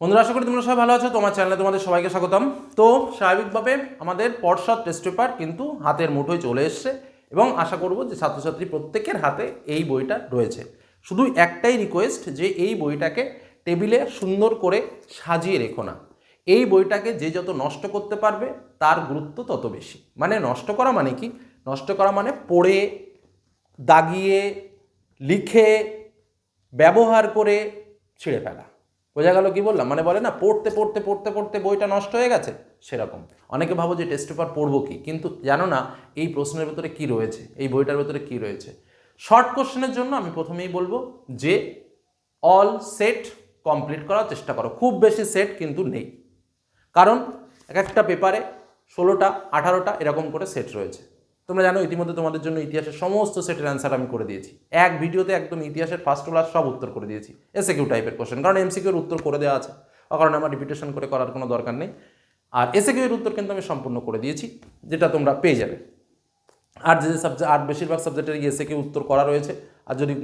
বন্ধুরা, আশা করি তোমরা সবাই ভালো আছো। তোমার চ্যানেলে তোমাদের সবাইকে স্বাগতম। তো, স্বাভাবিকভাবে আমাদের পর্ষদ টেস্ট পেপার কিন্তু হাতের মুঠোয় চলে এসছে এবং আশা করব যে ছাত্রছাত্রী প্রত্যেকের হাতে এই বইটা রয়েছে। শুধু একটাই রিকোয়েস্ট যে এই বইটাকে টেবিলে সুন্দর করে সাজিয়ে রেখো না। এই বইটাকে যে যত নষ্ট করতে পারবে, তার গুরুত্ব তত বেশি। মানে নষ্ট করা মানে কি? নষ্ট করা মানে পড়ে, দাগিয়ে, লিখে, ব্যবহার করে ছিঁড়ে ফেলা। বোঝা গেল কি বললাম? মানে বলে না, পড়তে পড়তে পড়তে পড়তে বইটা নষ্ট হয়ে গেছে? সেরকম। অনেকে ভাবো যে টেস্ট পেপার পড়ব কি? কিন্তু জানো না, এই প্রশ্নের ভেতরে কি রয়েছে? এই বইটার ভেতরে কি রয়েছে? শর্ট কোশ্চেনের জন্য আমি প্রথমেই বলব যে অল সেট কমপ্লিট করার চেষ্টা করো। খুব বেশি সেট কিন্তু নেই। কারণ এক একটা পেপারে ষোলোটা, আঠারোটা এরকম করে সেট রয়েছে। তোমরা জানো, ইতিমধ্যে তোমাদের জন্য ইতিহাসের সমস্ত সেটের অ্যান্সার আমি করে দিয়েছি। এক ভিডিওতে একদম ইতিহাসের ফার্স্ট ক্লাস সব উত্তর করে দিয়েছি। এসে কিউ টাইপের কোশ্চেন কারণ এমসিকিউর উত্তর করে দেওয়া আছে। কারণ আমার রিপিটেশন করে করার কোনো দরকার নেই। আর এসে কিউ এর উত্তর কিন্তু আমি সম্পূর্ণ করে দিয়েছি, যেটা তোমরা পেয়ে যাবে। আর যে সাবজেক্ট আর বেশিরভাগ সাবজেক্টের এসে কিউ উত্তর করা রয়েছে। আর যদি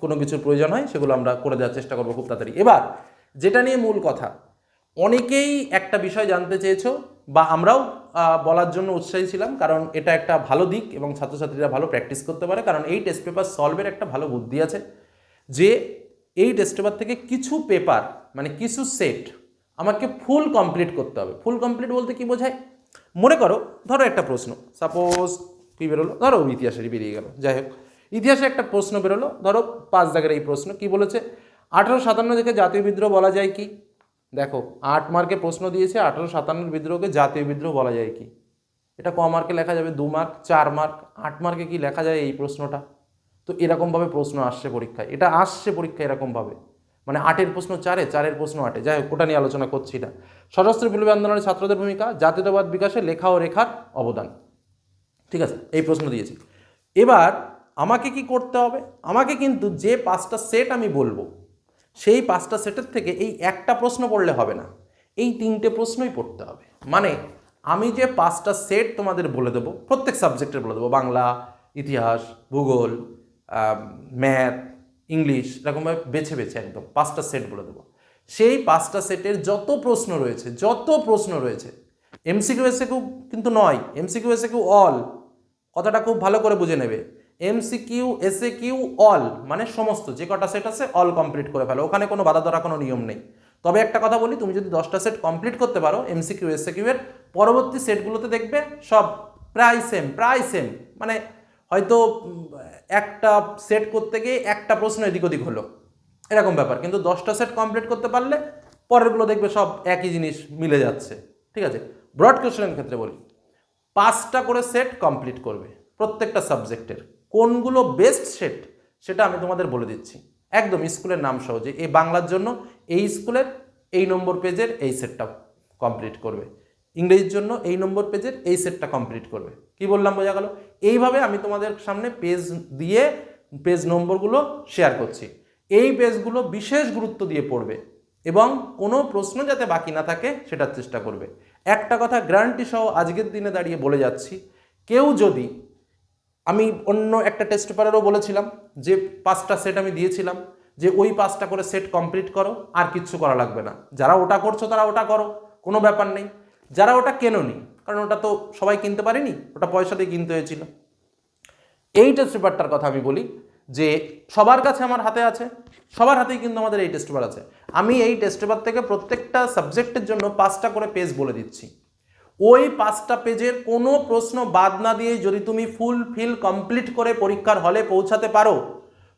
কোনো কিছুর প্রয়োজন হয়, সেগুলো আমরা করে দেওয়ার চেষ্টা করব খুব তাড়াতাড়ি। এবার, যেটা নিয়ে মূল কথা, অনেকেই একটা বিষয় জানতে চেয়েছো, বা আমরাও বলার জন্য উৎসাহী ছিলাম, কারণ এটা একটা ভালো দিক এবং ছাত্রছাত্রীরা ভালো প্র্যাকটিস করতে পারে, কারণ এই টেস্ট পেপার সলভের একটা ভালো বুদ্ধি আছে যে এই টেস্ট পেপার থেকে কিছু পেপার মানে কিছু সেট আমাকে ফুল কমপ্লিট করতে হবে। ফুল কমপ্লিট বলতে কি বোঝায়? মনে করো, ধরো একটা প্রশ্ন সাপোজ কী বেরোলো? ধরো ইতিহাসেরই বেরিয়ে গেল, যাই হোক। ইতিহাসে একটা প্রশ্ন বেরোলো, ধরো পাঁচ দাগের এই প্রশ্ন, কি বলেছে? আঠারো সাতান্ন থেকে জাতীয় বিদ্রোহ বলা যায় কি? দেখো, আট মার্কে প্রশ্ন দিয়েছে, আঠারো সাতান্নর বিদ্রোহকে জাতীয় বিদ্রোহ বলা যায় কি? এটা ক মার্কে লেখা যাবে? দু মার্ক, চার মার্ক, আট মার্কে কি লেখা যায় এই প্রশ্নটা? তো এরকমভাবে প্রশ্ন আসছে পরীক্ষায়। এটা আসছে পরীক্ষায় এরকমভাবে। মানে আটের প্রশ্ন চারে, চারের প্রশ্ন আটে। যাই হোক, ওটা নিয়ে আলোচনা করছি না সশস্ত্র বিপ্লবী আন্দোলনের ছাত্রদের ভূমিকা, জাতীয়তাবাদ বিকাশে লেখা ও রেখার অবদান। ঠিক আছে, এই প্রশ্ন দিয়েছি। এবার আমাকে কি করতে হবে? আমাকে কিন্তু যে পাঁচটা সেট আমি বলব সেই পাঁচটা সেটের থেকে এই একটা প্রশ্ন পড়লে হবে না। এই তিনটে প্রশ্নই পড়তে হবে। মানে আমি যে পাঁচটা সেট তোমাদের বলে দেবো, প্রত্যেক সাবজেক্টের বলে দেবো, বাংলা, ইতিহাস, ভূগোল ম্যাথ, ইংলিশ, এরকমভাবে বেছে বেছে একদম পাঁচটা সেট বলে দেবো। সেই পাঁচটা সেটের যত প্রশ্ন রয়েছে, যত প্রশ্ন রয়েছে, এমসিকিউ এসে কিন্তু নয়, এমসিকিউ এসে অল, কথাটা খুব ভালো করে বুঝে নেবে। এমসিকিউ এসএ কিউ অল মানে সমস্ত, যে কটা সেট আছে অল কমপ্লিট করে ফেলো। ওখানে কোনো বাধা ধরা কোনো নিয়ম নেই। তবে একটা কথা বলি, তুমি যদি দশটা সেট কমপ্লিট করতে পারো, এমসিকিউ এসএ কিউ এর পরবর্তী সেটগুলোতে দেখবে, সব প্রায় সেম প্রায় সেম মানে হয়তো একটা সেট করতে গিয়ে একটা প্রশ্ন এদিক ওদিক হলো। এরকম ব্যাপার। কিন্তু দশটা সেট কমপ্লিট করতে পারলে, পরেরগুলো দেখবে সব একই জিনিস মিলে যাচ্ছে। ঠিক আছে? ব্রড কোশ্চেনের ক্ষেত্রে বলি, পাঁচটা করে সেট কমপ্লিট করবে, প্রত্যেকটা সাবজেক্টের কোনগুলো বেস্ট সেট সেটা আমি তোমাদের বলে দিচ্ছি। একদম স্কুলের নাম সহ যে এই বাংলার জন্য এই স্কুলের এই নম্বর পেজের এই সেটটা কমপ্লিট করবে। ইংরেজির জন্য এই নম্বর পেজের এই সেটটা কমপ্লিট করবে। কি বললাম, বোঝা গেল? এইভাবে আমি তোমাদের সামনে পেজ দিয়ে পেজ নম্বরগুলো শেয়ার করছি। এই পেজগুলো বিশেষ গুরুত্ব দিয়ে পড়বে এবং কোনো প্রশ্ন যাতে বাকি না থাকে সেটার চেষ্টা করবে। একটা কথা গ্যারান্টি সহ আজকের দিনে দাঁড়িয়ে বলে যাচ্ছি, কেউ যদি আমি অন্য একটা টেস্ট পেপারেরও বলেছিলাম যে পাঁচটা সেট আমি দিয়েছিলাম, যে ওই পাঁচটা করে সেট কমপ্লিট করো, আর কিচ্ছু করা লাগবে না। যারা ওটা করছ, তারা ওটা করো, কোনো ব্যাপার নেই। যারা ওটা কেননি, কারণ ওটা তো সবাই কিনতে পারেনি, ওটা পয়সা দিয়ে কিনতে হয়েছিল। এই টেস্ট পেপারটার কথা আমি বলি যে সবার কাছে আমার হাতে আছে, সবার হাতেই কিন্তু আমাদের এই টেস্ট পেপার আছে। আমি এই টেস্ট পেপার থেকে প্রত্যেকটা সাবজেক্টের জন্য পাঁচটা করে পেজ বলে দিচ্ছি। ওই পাঁচটা পেজের কোনো প্রশ্ন বাদ না দিয়ে যদি তুমি ফুল ফিল কমপ্লিট করে পরীক্ষার হলে পৌঁছাতে পারো,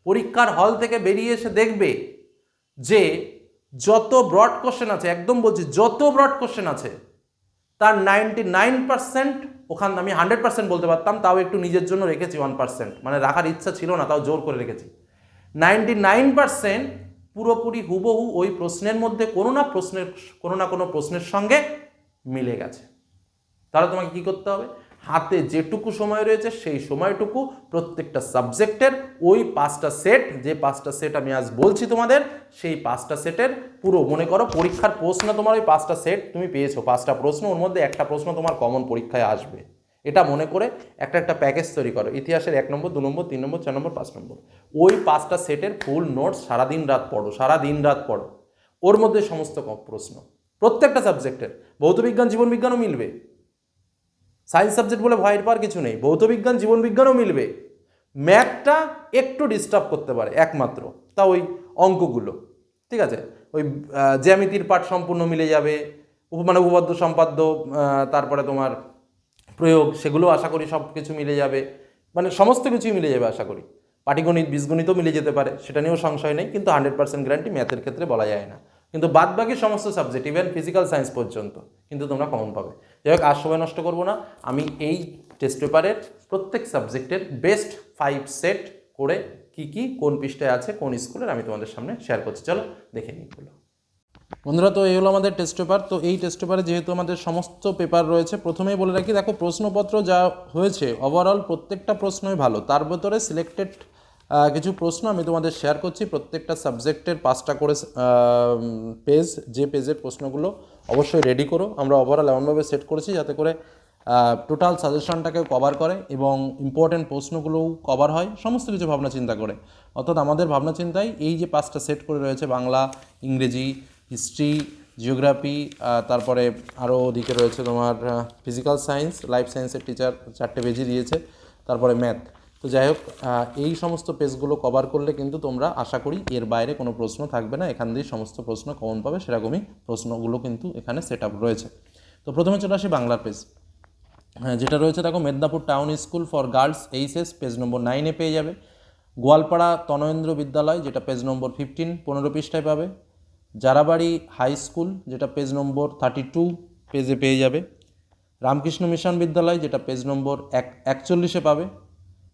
পরীক্ষার হল থেকে বেরিয়ে এসে দেখবে যে যত ব্রড কোশ্চেন আছে, একদম বলছি যত ব্রড কোশ্চেন আছে, তার নাইনটি নাইন পার্সেন্ট ওখান আমি হান্ড্রেড পার্সেন্ট বলতে পারতাম, তাও একটু নিজের জন্য রেখেছি ওয়ান পার্সেন্ট মানে রাখার ইচ্ছা ছিল না, তাও জোর করে রেখেছি। নাইনটি নাইন পার্সেন্ট পুরোপুরি হুবহু ওই প্রশ্নের মধ্যে কোনো না প্রশ্নের, কোনো না কোনো প্রশ্নের সঙ্গে মিলে গেছে। তাহলে তোমাকে কি করতে হবে? হাতে যেটুকু সময় রয়েছে সেই সময়টুকু প্রত্যেকটা সাবজেক্টের ওই পাঁচটা সেট, যে পাঁচটা সেট আমি আজ বলছি তোমাদের, সেই পাঁচটা সেটের পুরো, মনে করো পরীক্ষার প্রশ্ন তোমার ওই পাঁচটা সেট তুমি পেয়েছ। পাঁচটা প্রশ্ন, ওর মধ্যে একটা প্রশ্ন তোমার কমন পরীক্ষায় আসবে। এটা মনে করে একটা একটা প্যাকেজ তৈরি করো। ইতিহাসের এক নম্বর, দু নম্বর, তিন নম্বর, চার নম্বর, পাঁচ নম্বর। ওই পাঁচটা সেটের ফুল নোটস সারাদিন রাত পড়ো সারা দিন রাত পড়ো। ওর মধ্যে সমস্ত প্রশ্ন। প্রত্যেকটা সাবজেক্টের ভৌতবিজ্ঞান জীবনবিজ্ঞানও মিলবে। সায়েন্স সাবজেক্ট বলে ভয়ের পাওয়ার কিছু নেই। ভৌতবিজ্ঞান, জীবনবিজ্ঞানও মিলবে। ম্যাথটা একটু ডিস্টার্ব করতে পারে, একমাত্র। তা ওই অঙ্কগুলো। ঠিক আছে? ওই জ্যামিতির পাঠ সম্পূর্ণ মিলে যাবে। মানে উপপাদ্য, সম্পাদ্য তারপরে তোমার প্রয়োগ, সেগুলো আশা করি সব কিছু মিলে যাবে। মানে সমস্ত কিছুই মিলে যাবে আশা করি। পাটিগণিত, বীজগণিতও মিলে যেতে পারে, সেটা নিয়েও সংশয় নেই, কিন্তু হান্ড্রেড পার্সেন্ট গ্যারান্টি ম্যাথের ক্ষেত্রে বলা যায় না। কিন্তু বাদ বাকি সমস্ত সাবজেক্ট ইভেন ফিজিক্যাল সায়েন্স পর্যন্ত, কিন্তু তোমরা কমন পাবে। যাই হোক আর সময় নষ্ট করব না। আমি এই টেস্ট পেপারের প্রত্যেক সাবজেক্টের বেস্ট ফাইভ সেট করে কি কি, কোন পৃষ্ঠায় আছে, কোন স্কুলের, আমি তোমাদের সামনে শেয়ার করছি। চলো, দেখে নিই এগুলো। বন্ধুরা, তো এই হলো আমাদের টেস্ট পেপার তো এই টেস্ট পেপারে যেহেতু আমাদের সমস্ত পেপার রয়েছে, প্রথমেই বলে রাখি, দেখো, প্রশ্নপত্র যা হয়েছে ওভারঅল প্রত্যেকটা প্রশ্নই ভালো। তার ভেতরে সিলেক্টেড কিছু প্রশ্ন আমি তোমাদের শেয়ার করছি। প্রত্যেকটা সাবজেক্টের পাঁচটা করে পেজ যে পেজের প্রশ্নগুলো অবশ্যই রেডি করো। আমরা ওভারঅল এমনভাবে সেট করেছি যাতে করে টোটাল সাজেশনটাকে কভার করে এবং ইম্পর্টেন্ট প্রশ্নগুলোও কভার হয়, সমস্ত কিছু ভাবনা চিন্তা করে। অর্থাৎ আমাদের ভাবনা চিন্তায় এই যে পাঁচটা সেট করে রয়েছে, বাংলা, ইংরেজি হিস্ট্রি জিওগ্রাফি তারপরে আরও ওদিকে রয়েছে তোমার ফিজিক্যাল সায়েন্স লাইফ সায়েন্সের টিচার চারটে পেজই দিয়েছে। তারপরে ম্যাথ তো যাই হোক এই সমস্ত পেজগুলো কভার করলে কিন্তু তোমরা আশা করি এর বাইরে কোনো প্রশ্ন থাকবে না। এখান দিয়ে সমস্ত প্রশ্ন কমন পাবে, সেরকমই প্রশ্নগুলো কিন্তু এখানে সেট রয়েছে। তো প্রথমে চলে আসি বাংলার পেজ হ্যাঁ যেটা রয়েছে দেখো, Medinipur town school for girls HS page number নাইনে পেয়ে যাবে। গোয়ালপাড়া তনয়েন্দ্র বিদ্যালয়, যেটা পেজ নম্বর ফিফটিন পনেরো পৃষ্ঠায় পাবে। জারাবাড়ি হাই স্কুল যেটা পেজ নম্বর থার্টি টু পেজে পেয়ে যাবে। রামকৃষ্ণ মিশন বিদ্যালয়, যেটা পেজ নম্বর এক একচল্লিশে পাবে।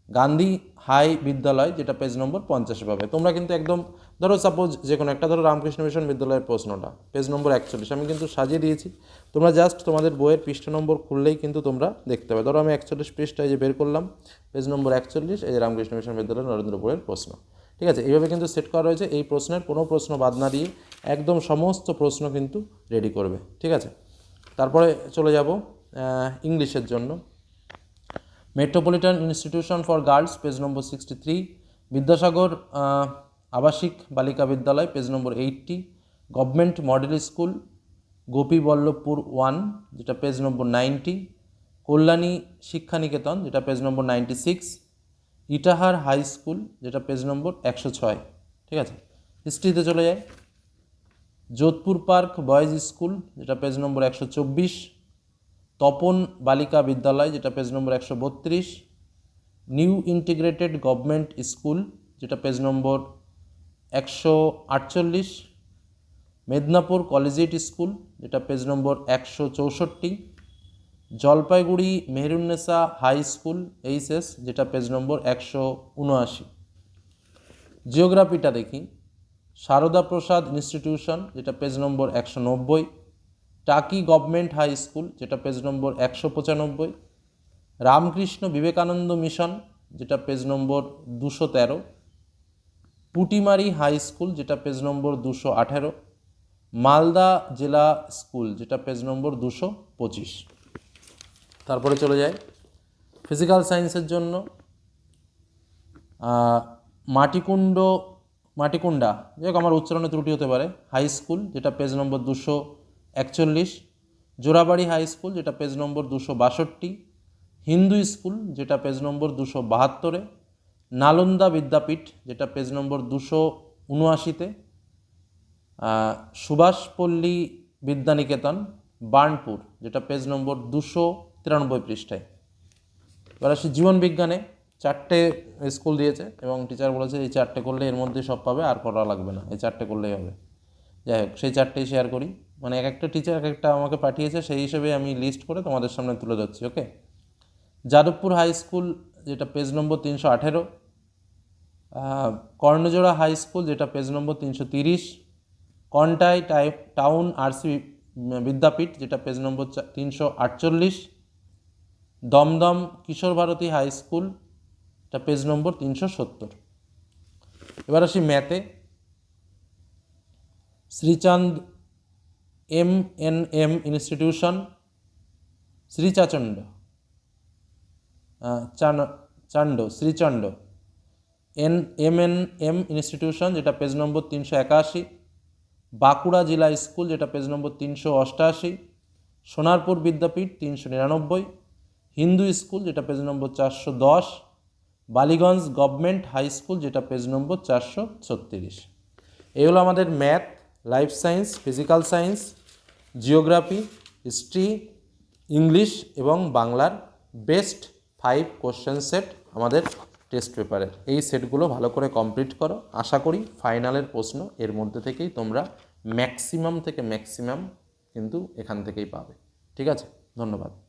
গান্ধী হাই বিদ্যালয়, যেটা পেজ নম্বর পঞ্চাশে পাবে। তোমরা কিন্তু একদম, ধরো সাপোজ যে কোনো একটা, ধরো রামকৃষ্ণ মিশন বিদ্যালয়ের প্রশ্নটা পেজ নম্বর একচল্লিশ। আমি কিন্তু সাজিয়ে দিয়েছি। তোমরা জাস্ট তোমাদের বইয়ের পৃষ্ঠা নম্বর খুললেই কিন্তু তোমরা দেখতে পাবে। ধরো আমি একচল্লিশ পৃষ্ঠায় যে বের করলাম পেজ নম্বর একচল্লিশ, এই যে রামকৃষ্ণ মিশন বিদ্যালয় নরেন্দ্রপুরের প্রশ্ন। ঠিক আছে? এইভাবে কিন্তু সেট করা রয়েছে। এই প্রশ্নের কোনো প্রশ্ন বাদ না দিয়ে একদম সমস্ত প্রশ্ন কিন্তু রেডি করবে। ঠিক আছে? তারপরে চলে যাব ইংলিশের জন্য। Metropolitan institution for girls page number sixty three Vidyasagar আবাসিক বালিকা বিদ্যালয় page number eighty government model school Gopiballavpur one যেটা page number ninety Kalyani Shikshaniketan যেটা page number ninety six Itahar high school যেটা পেজ নম্বর একশো ছয়। ঠিক আছে? হিস্ট্রিতে চলে যায় যোধপুর পার্ক বয়েজ স্কুল যেটা পেজ নম্বর একশো চব্বিশ। তপন বালিকা বিদ্যালয়, যেটা পেজ নম্বর একশো বত্রিশ নিউ ইন্টিগ্রেটেড গভর্নমেন্ট স্কুল যেটা পেজ নম্বর একশো আটচল্লিশ, মেদিনীপুর কলেজিয়েট স্কুল যেটা পেজ নম্বর একশো চৌষট্টি, Jalpaiguri Mehrunnesa high school HS যেটা পেজ নম্বর একশো উনআশি। জিওগ্রাফিটা দেখি। সারদা প্রসাদ ইনস্টিটিউশন যেটা পেজ নম্বর একশো নব্বই টাকি গভর্নমেন্ট হাই স্কুল, যেটা পেজ নম্বর একশো পঁচানব্বই, রামকৃষ্ণ বিবেকানন্দ মিশন, যেটা পেজ নম্বর দুশো তেরো, পুটিমারি হাই স্কুল, যেটা পেজ নম্বর দুশো আঠেরো, মালদা জেলা স্কুল, যেটা পেজ নম্বর দুশো পঁচিশ। তারপরে চলে যায় ফিজিক্যাল সায়েন্সের জন্য মাটিকুণ্ড মাটিকুন্ডা যাই হোক, আমার উচ্চারণে ত্রুটি হতে পারে। হাই স্কুল, যেটা পেজ নম্বর দুশো একচল্লিশ, জোড়াবাড়ি হাই স্কুল, যেটা পেজ নম্বর দুশো বাষট্টি, হিন্দু স্কুল, যেটা পেজ নম্বর দুশো বাহাত্তরে, নালন্দা বিদ্যাপীঠ, যেটা পেজ নম্বর দুশো উনআশিতে সুভাষপল্লী বিদ্যানিকেতন, বার্নপুর, যেটা পেজ নম্বর দুশো তিরানব্বই পৃষ্ঠায়। এবার আসি জীবন বিজ্ঞানে, চারটে স্কুল দিয়েছে এবং টিচার বলেছে এই চারটে করলে এর মধ্যে সব পাবে, আর করা লাগবে না, এই চারটে করলেই হবে। যাই হোক, সেই চারটেই শেয়ার করি। মানে এক একটা টিচার এক একটা আমাকে পাঠিয়েছে, সেই হিসেবে আমি লিস্ট করে তোমাদের সামনে তুলে ধরছি ওকে যাদবপুর হাই স্কুল যেটা পেজ নম্বর তিনশো আঠেরো কর্ণজোড়া হাই স্কুল যেটা পেজ নম্বর তিনশো তিরিশ, কন্টাই টাই টাউন আরসি বিদ্যাপীঠ, যেটা পেজ নম্বর তিনশো আটচল্লিশ, দমদম কিশোর ভারতী হাই স্কুল এটা পেজ নম্বর তিনশো সত্তর। এবার আসি ম্যাথে Shrichand M N M institution শ্রীচাচণ্ড চাণ্ড শ্রীচণ্ড N M N M institution যেটা পেজ নম্বর তিনশো একাশি. বাঁকুড়া জেলা স্কুল যেটা পেজ নম্বর তিনশো অষ্টআশি সোনারপুর বিদ্যাপীঠ তিনশো নিরানব্বই. হিন্দু স্কুল যেটা পেজ নম্বর চারশো দশ. বালিগঞ্জ গভর্নমেন্ট হাই স্কুল যেটা পেজ নম্বর চারশো ছত্রিশ. এই হলো আমাদের math life science physical science geography, history, English এবং বাংলার বেস্ট ফাইভ কোশ্চেন সেট আমাদের টেস্ট পেপারের এই সেটগুলো ভালো করে কমপ্লিট করো। আশা করি ফাইনালের প্রশ্ন এর মধ্যে থেকেই তোমরা ম্যাক্সিমাম থেকে ম্যাক্সিমাম কিন্তু এখান থেকেই পাবে। ঠিক আছে? ধন্যবাদ।